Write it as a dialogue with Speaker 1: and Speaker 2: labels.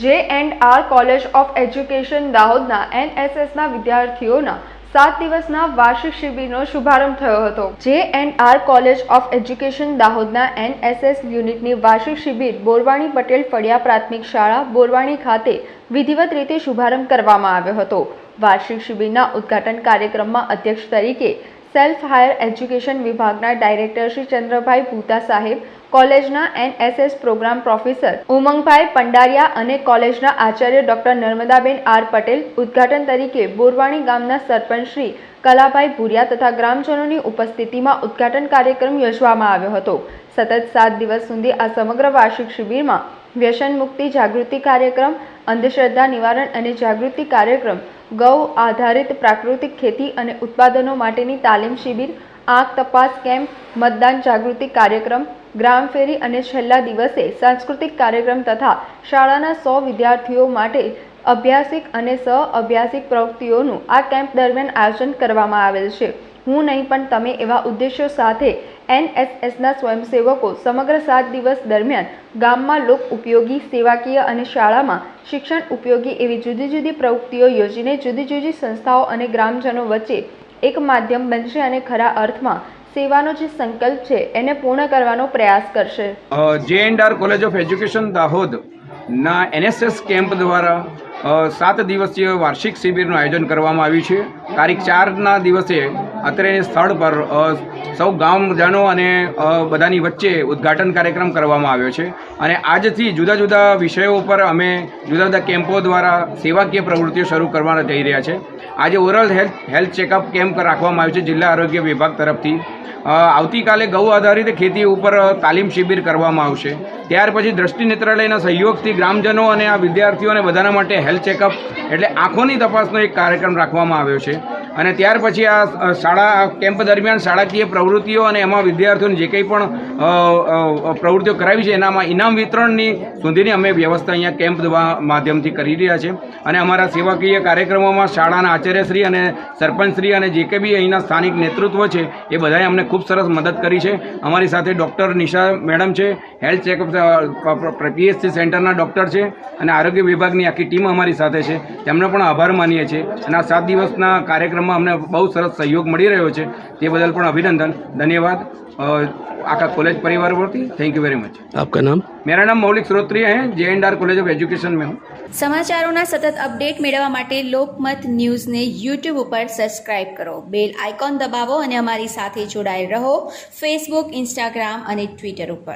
Speaker 1: J and R college of education દાહોદના એનએસએસના વિદ્યાર્થીઓના સાત દિવસના વાર્ષિક શિબિરનો શુભારંભ થયો હતો. J and R college of education દાહોદના એનએસએસ યુનિટની વાર્ષિક શિબિર બોરવાણી પટેલ ફળિયા પ્રાથમિક શાળા, બોરવાણી ખાતે વિધિવત રીતે શુભારંભ કરવામાં આવ્યો હતો. વાર્ષિક શિબિરના ઉદ્ઘાટન કાર્યક્રમમાં અધ્યક્ષ તરીકે સેલ્ફ હાયર એજ્યુકેશન વિભાગના ડાયરેક્ટર શ્રી ચંદ્રભાઈ ભૂતા સાહેબ, કોલેજના NSS program professor Umangbhai Pandariya અને કોલેજના આચાર્ય ડોક્ટર નર્મદાબેન આર પટેલ, ઉદ્ઘાટન તરીકે બોરવાણી ગામના સરપંચ શ્રી કલાભાઈ ભૂરિયા તથા ગ્રામજનોની ઉપસ્થિતિમાં ઉદ્ઘાટન કાર્યક્રમ યોજવામાં આવ્યો હતો. સતત સાત દિવસ સુધી આ સમગ્ર વાર્ષિક શિબિરમાં વ્યસન મુક્તિ જાગૃતિ કાર્યક્રમ, અંધશ્રદ્ધા નિવારણ અને જાગૃતિ કાર્યક્રમ ગૌ આધારિત પ્રાકૃતિક ખેતી અને ઉત્પાદનો માટેની તાલીમ શિબિર, આંખ તપાસ કેમ્પ, મતદાન જાગૃતિ કાર્યક્રમ, ગ્રામ ફેરી અને છેલ્લા દિવસે સાંસ્કૃતિક કાર્યક્રમ તથા શાળાના સો વિદ્યાર્થીઓ માટે અભ્યાસિક અને સહ અભ્યાસિક પ્રવૃત્તિઓનું આ કેમ્પ દરમિયાન આયોજન કરવામાં આવેલ છે. હું નહીં, પણ તમે એવા ઉદ્દેશ્યો સાથે એનએસએસના સ્વયંસેવકો સમગ્ર સાત દિવસ દરમિયાન ગામમાં લોક ઉપયોગી, સેવાકીય અને શાળામાં શિક્ષણ ઉપયોગી એવી જુદી જુદી પ્રવૃત્તિઓ યોજીને જુદી જુદી સંસ્થાઓ અને ગ્રામજનો વચ્ચે એક માધ્યમ બનશે અને ખરા અર્થમાં સેવાનો જે સંકલ્પ છે એને પૂર્ણ કરવાનો પ્રયાસ કરશે.
Speaker 2: J and R college of education Dahod ના એનએસએસ કેમ્પ દ્વારા સાત દિવસીય વાર્ષિક શિબિરનું આયોજન કરવામાં આવ્યું છે. તારીખ ચારના દિવસે અત્રે સ્થળ પર સૌ ગામજનો અને બધાની વચ્ચે ઉદ્ઘાટન કાર્યક્રમ કરવામાં આવ્યો છે. અને આજથી જુદા જુદા વિષયો ઉપર અમે જુદા જુદા કેમ્પો દ્વારા સેવાકીય પ્રવૃત્તિઓ શરૂ કરવાના જઈ રહ્યા છે. આજે oral health health checkup camp રાખવામાં આવ્યો છે જિલ્લા આરોગ્ય વિભાગ તરફથી. આવતીકાલે ગૌ આધારિત ખેતી ઉપર તાલીમ શિબિર કરવામાં આવશે. ત્યાર પછી દ્રષ્ટિ નેત્રાલયના સહયોગથી ગ્રામજનો અને આ વિદ્યાર્થીઓને બધાના માટે હેલ્થ ચેકઅપ એટલે આંખોની તપાસનો એક કાર્યક્રમ રાખવામાં આવ્યો છે. અને ત્યાર પછી આ શાળા કેમ્પ દરમિયાન શાળાકીય પ્રવૃત્તિઓ અને એમાં વિદ્યાર્થીઓને જે કંઈ પણ પ્રવૃત્તિઓ કરાવી છે, એનામાં ઇનામ વિતરણની સુધીની અમે વ્યવસ્થા અહીંયા કેમ્પ માધ્યમથી કરી રહ્યા છે. અને અમારા સેવાકીય કાર્યક્રમોમાં શાળાના આચાર્યશ્રી અને સરપંચશ્રી અને જે કંઈ બી અહીંના સ્થાનિક નેતૃત્વ છે, એ બધાએ અમને ખૂબ સરસ મદદ કરી છે. અમારી સાથે ડૉક્ટર નિશા મેડમ છે, હેલ્થ ચેકઅપ પીએચસી સેન્ટરના ડૉક્ટર છે અને આરોગ્ય વિભાગની આખી ટીમ અમારી સાથે છે. તેમનો પણ આભાર માનીએ છીએ. અને આ સાત દિવસના કાર્યક્રમમાં અમને બહુ સરસ સહયોગ મળી રહ્યો છે તે બદલ પણ અભિનંદન. ધન્યવાદ. આખા કોલેજ પરિવાર પરથી થેન્ક યુ વેરી મચ
Speaker 3: આપકા નામ?
Speaker 2: મેરા નામ મૌલિક શ્રોત્રી હૈ J and R college of education મેં હું.
Speaker 4: સમાચારોના સતત અપડેટ મેળવવા માટે લોકમત ન્યૂઝને યુટ્યુબ ઉપર સબસ્ક્રાઇબ કરો. બેલ આઇકોન દબાવો અને અમારી સાથે જોડાયેલ રહો. ફેસબુક ઇન્સ્ટાગ્રામ અને ટ્વિટર ઉપર.